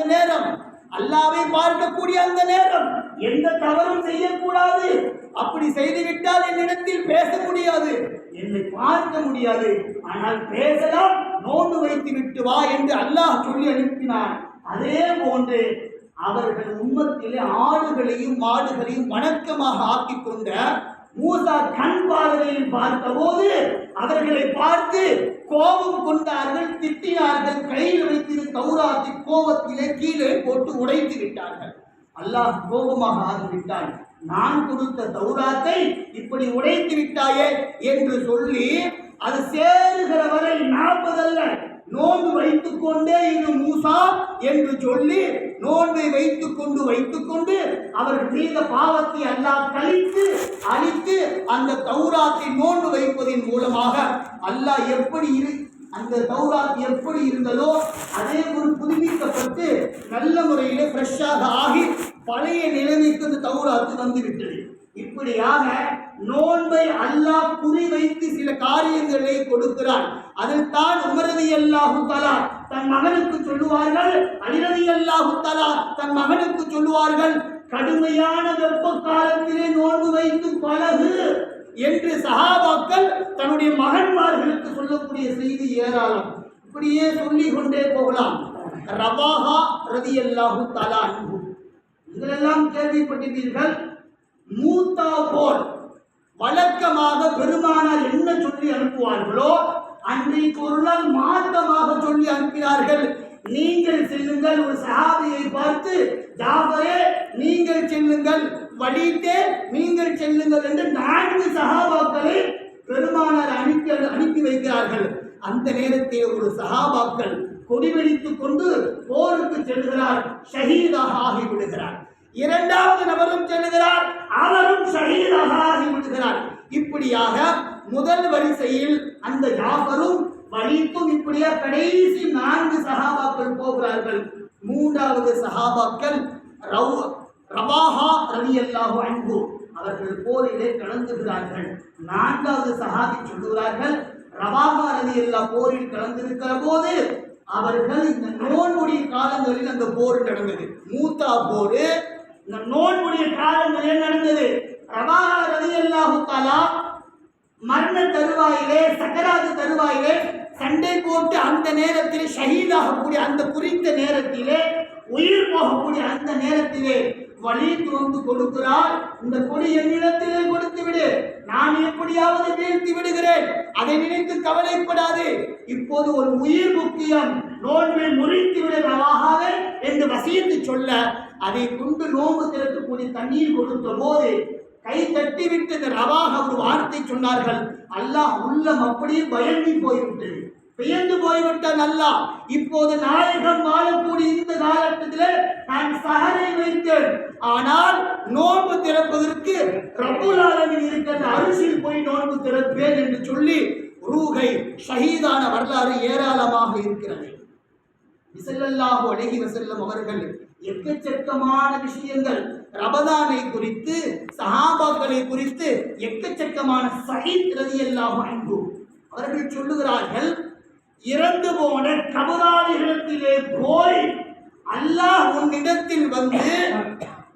அந்த நேரம். அல்லாவை பார்க்கக்கூடிய அந்த நேரம். எந்த தவறும் செய்யக்கூடாது. அப்படி செய்துவிட்டால் என்னிடத்தில் பேச முடியாது. என்னை பார்க்க முடியாது. ஆனால் பேசலாம். நோன்பு வைத்து விட்டு வா என்று அல்லாஹ் சொல்லி அனுப்பினான். அதே போன்று அவர்கள் உண்மத்திலே ஆடுகளையும் மாடுகளையும் வணக்கமாக ஆக்கிக் கொண்ட மூசா கண் பார்வையில் பார்த்தபோது அவர்களை பார்த்து கோபம் கொண்டார்கள் திட்டினார்கள் கையில் வைத்திரு தௌராத்தி கோபத்திலே கீழே போட்டு உடைத்து விட்டார்கள். அல்லாஹ் கோபமாக ஆகிவிட்டான். நான் கொடுத்த தௌராத்தை இப்படி உடைத்து விட்டாயே என்று சொல்லி அது சேருகிற வரை நாற்பதல்ல. நோன்பு வைத்துக் கொண்டே இரு மூசா என்று சொல்லி நோன்பை வைத்துக் கொண்டு வைத்துக் கொண்டு அவர்கள் செய்த பாவத்தை அல்லாஹ் கழித்து அழித்து அந்த தௌராத்தை நோன்பு வைப்பதின் மூலமாக அல்லாஹ் எப்படி இரு அந்த தௌராத் எப்படி இருந்ததோ அதே ஒரு புதுப்பிக்கப்பட்டு நல்ல முறையிலே ஃப்ரெஷ்ஷாக ஆகி பழைய நிலைமைக்கு அந்த தௌராத்து வந்துவிட்டது. இப்படியாக நோன்பை அல்லாஹ் புரி வைத்து சில காரியங்களை கொடுக்கிறான். அதில் தான் உமரதி அல்லாஹு தலா தன் மகனுக்கு சொல்லுவார்கள் அலிரதி அல்லாஹு தலா தன் மகனுக்கு சொல்லுவார்கள் கடுமையான வெப்ப காலத்திலே நோன்பு வைத்து பழகு என்று சகாபாக்கள் தன்னுடைய மகன்மார்களுக்கு சொல்லக்கூடிய செய்தி ஏராளம். இப்படியே சொல்லிக் கொண்டே போகலாம். ரவாஹா ரதி அல்லாஹு தலா இதெல்லாம் இதிலெல்லாம் கேள்விப்பட்டிருப்பீர்கள். மூத்தா போல் வழக்கமாக பெருமானார் என்ன சொல்லி அனுப்புவார்களோ அன்றைக்கு ஒரு நாள் மாற்றமாக சொல்லி அனுப்பினார்கள். நீங்கள் செல்லுங்கள் ஒரு சஹாபியை பார்த்து ஜாபரே நீங்கள் செல்லுங்கள் வடித்தே நீங்கள் செல்லுங்கள் என்று நான்கு சஹாபாக்களை பெருமானார் அனுப்பி அனுப்பி வைக்கிறார்கள். அந்த நேரத்தில் ஒரு சஹாபாக்கள் கொடிவெடித்துக் கொண்டு போருக்கு செல்கிறார் ஷஹீதாக ஆகிவிடுகிறார். இரண்டாவது நபரும் செல்லுகிறார் அவரும் ஷஹீதாக விடுகிறார். இப்படியாக முதல் வரிசையில் அந்த ஜாஃபரும் வலித்தும் இப்படியே கடைசி நான்கு சகாபாக்கள் போகிறார்கள். மூன்றாவது சஹாபாக்கள் ரவ் ரவாஹா ரவி அல்லாஹு அன்பு அவர்கள் போரிலே கலந்துகிறார்கள். நான்காவது சகாபி சொல்லுகிறார்கள் ரவாஹா ரவி அல்லா போரில் கலந்திருக்கிற போது அவர்கள் இந்த நோன்புடைய காலங்களில் அந்த போர் நடந்தது. மூத்தா போர் இந்த நோன்புடைய காலங்களில் நடந்தது? ரவாஹா ரவி அல்லாஹு தாலா மரண தருவாயிலே சக்கராது தருவாயிலே சண்டை போட்டு அந்த நேரத்தில் ஷஹீதாகக்கூடிய அந்த குறித்த நேரத்திலே உயிர் போகக்கூடிய அந்த நேரத்திலே வழி துவந்து கொடுக்கிறார். இந்த கொடி என்னிடத்திலே கொடுத்து விடு நான் எப்படியாவது வீழ்த்தி விடுகிறேன். அதை நினைத்து கவலைப்படாது. இப்போது ஒரு உயிர் முக்கியம் நோன்பை முறித்து விடுகிறவாகவே வசியத்து சொல்ல அதை கொண்டு நோன்பு திறக்கக்கூடிய தண்ணீர் கொடுத்த போது கை தட்டி விட்டு இந்த ரவாக ஒரு வார்த்தை சொன்னார்கள். அல்லாஹ் உள்ளம் அப்படியே பயந்து போய்விட்டது வியந்து போய்விட்டான் அல்லாஹ். இப்போது நாயகம் வாழக்கூடிய இந்த காலகட்டத்தில் நான் சகரை வைத்தேன். ஆனால் நோன்பு திறப்பதற்கு ரப்புல் இருக்கிற அரிசியில் போய் நோன்பு திறப்பேன் என்று சொல்லி ரூகை ஷஹீதான வரலாறு ஏராளமாக இருக்கிறது. இசல்லாஹு அழகி வசல்லம் அவர்கள் எக்கச்சக்கமான விஷயங்கள் ரபதானை குறித்து சஹாபாக்களை குறித்து எக்கச்சக்கமான சகித் ரதி எல்லாம் அன்பு அவர்கள் சொல்லுகிறார்கள் இறந்து போன கபராளிகளத்திலே போய் அல்லாஹ் உன்னிடத்தில் வந்து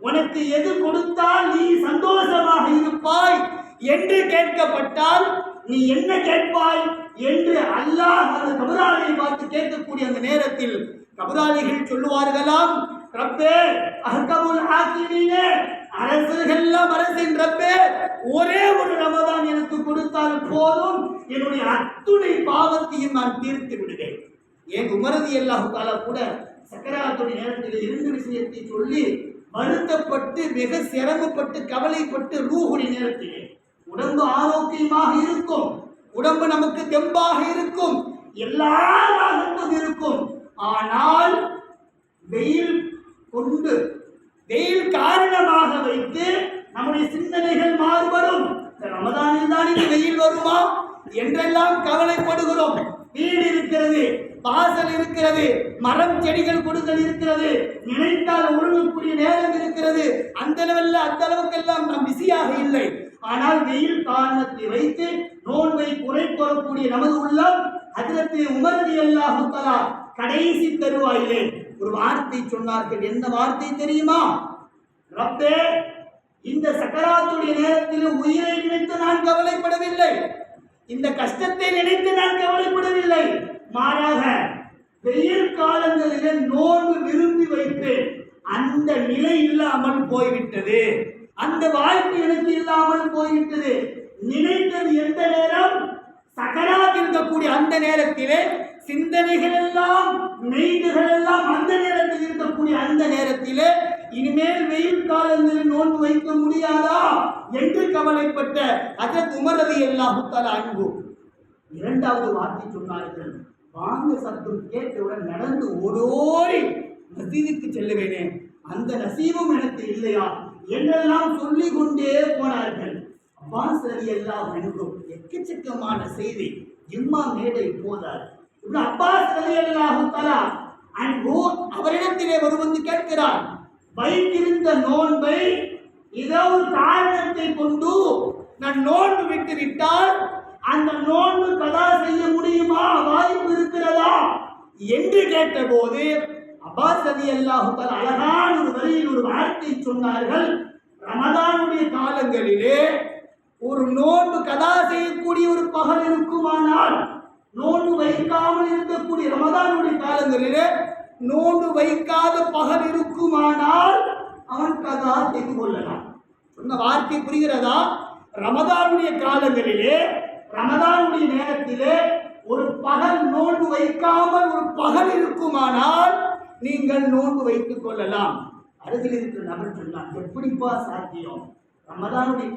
உனக்கு எது கொடுத்தால் நீ சந்தோஷமாக இருப்பாய் என்று கேட்கப்பட்டால் நீ என்ன கேட்பாய் என்று அல்லாஹ் அந்த கபராளியை பார்த்து கேட்கக்கூடிய அந்த நேரத்தில் கபராளிகள் சொல்லுவார்களாம் ரப்பே அகமுல் ஹாக்கிமீனே அரசர்களெல்லாம் அரசின் ரப்பே ஒரே ஒரு ரமதான் எனக்கு கொடுத்தால் போதும் என்னுடைய அத்துணை பாவத்தையும் நான் தீர்த்து விடுவேன். ஏன் உமரதி அல்லாஹு தாலா கூட சக்கராத்துடைய நேரத்தில் இருந்த விஷயத்தை சொல்லி வருத்தப்பட்டு மிக சிரமப்பட்டு கவலைப்பட்டு ரூஹுடைய நேரத்திலே உடம்பு ஆரோக்கியமாக இருக்கும். உடம்பு நமக்கு தெம்பாக இருக்கும். எல்லாராகவும் இருக்கும். ஆனால் வெயில் கொண்டு வெயில் காரணமாக வைத்து நம்முடைய சிந்தனைகள் மாறுபடும். ரமதானில் தான் இங்கு வெயில் வருமா? என்றெல்லாம் கவலைப்படுகிறோம். வீடு இருக்கிறது வாசல் இருக்கிறது மரம் செடிகள் கொடுத்தல் இருக்கிறது நினைத்தால் ஒழுங்கக்கூடிய நேரம் இருக்கிறது. அந்த லெவலில் அந்த அளவுக்கெல்லாம் நாம் பிஸியாக இல்லை. ஆனால் வெயில் காரணத்தை வைத்து நோன்பை குறை கூறக்கூடிய நமது உள்ளம் அதிரத்தில் உமரதி அல்லாஹு தலா கடைசி தருவாயிலே. ஒரு வார்த்தை சொன்னார்கள். என்ன வார்த்தை தெரியுமா? ரப்பே இந்த சக்கராத்துடைய நேரத்தில் உயிரை நினைத்து நான் கவலைப்படவில்லை. இந்த கஷ்டத்தை நினைத்து நான் கவலைப்படவில்லை. மாறாக வெயில் காலங்களிலே நோன்பு விரும்பி வைத்து அந்த நிலை இல்லாமல் போய்விட்டது. அந்த வாய்ப்பு எனக்கு இல்லாமல் போய்விட்டது. நினைத்தது எந்த நேரம்? சகராக இருக்கக்கூடிய அந்த நேரத்திலே சிந்தனைகள் எல்லாம் மெய்துகள் எல்லாம் அந்த நேரத்தில் இருக்கக்கூடிய அந்த நேரத்திலே இனிமேல் வெயில் காலங்களில் நோன்பு வைக்க முடியாதா என்று கவலைப்பட்ட அதற்கு உமரது எல்லாம் அன்பு. இரண்டாவது வார்த்தை சொன்னார்கள் வாங்க சத்தம் கேட்டவுடன் நடந்து ஓடோடி மசீதுக்கு செல்லுவேனே. அந்த நசீபும் எனக்கு இல்லையா? என்றெல்லாம் சொல்லிக் கொண்டே போனார்கள். அப்பாஸ் ரவி எல்லாம் அணுகும் எக்கச்சக்கமான செய்தி. ஜிம்மா மேடை போதார் இப்படி அப்பாஸ் ரவி எல்லாம் தலா அன்பு அவரிடத்திலே ஒரு வந்து கேட்கிறார். வைத்திருந்த நோன்பை ஏதோ ஒரு காரணத்தை கொண்டு நான் நோன்பு விட்டு விட்டால் அந்த நோன்பு கதா செய்ய முடியுமா? வாய்ப்பு இருக்கிறதா? என்று கேட்டபோது அப்பாஸ் ரதி அல்லாஹு அழகான ஒரு வரியில் ஒரு வார்த்தை சொன்னார்கள். ரமதானுடைய காலங்களிலே ஒரு நோன்பு கதா செய்யக்கூடிய ஒரு பகல் இருக்குமானால் நோன்பு வைக்காமல் இருக்கக்கூடிய ரமதானுடைய காலங்களிலே நோன்பு வைக்காத பகல் இருக்குமானால் அவன் கதா செய்து கொள்ளலாம். சொன்ன வார்த்தை புரிகிறதா? ரமதானுடைய காலங்களிலே ரமதானுடைய நேரத்திலே ஒரு பகல் நோன்பு வைக்காமல் ஒரு பகல் இருக்குமானால் நீங்கள் நோன்பு வைத்துக் கொள்ளலாம். அருகில் இருக்கிற நபர் சொன்னார் எப்படிப்பா சாத்தியம். ரமதானுடைய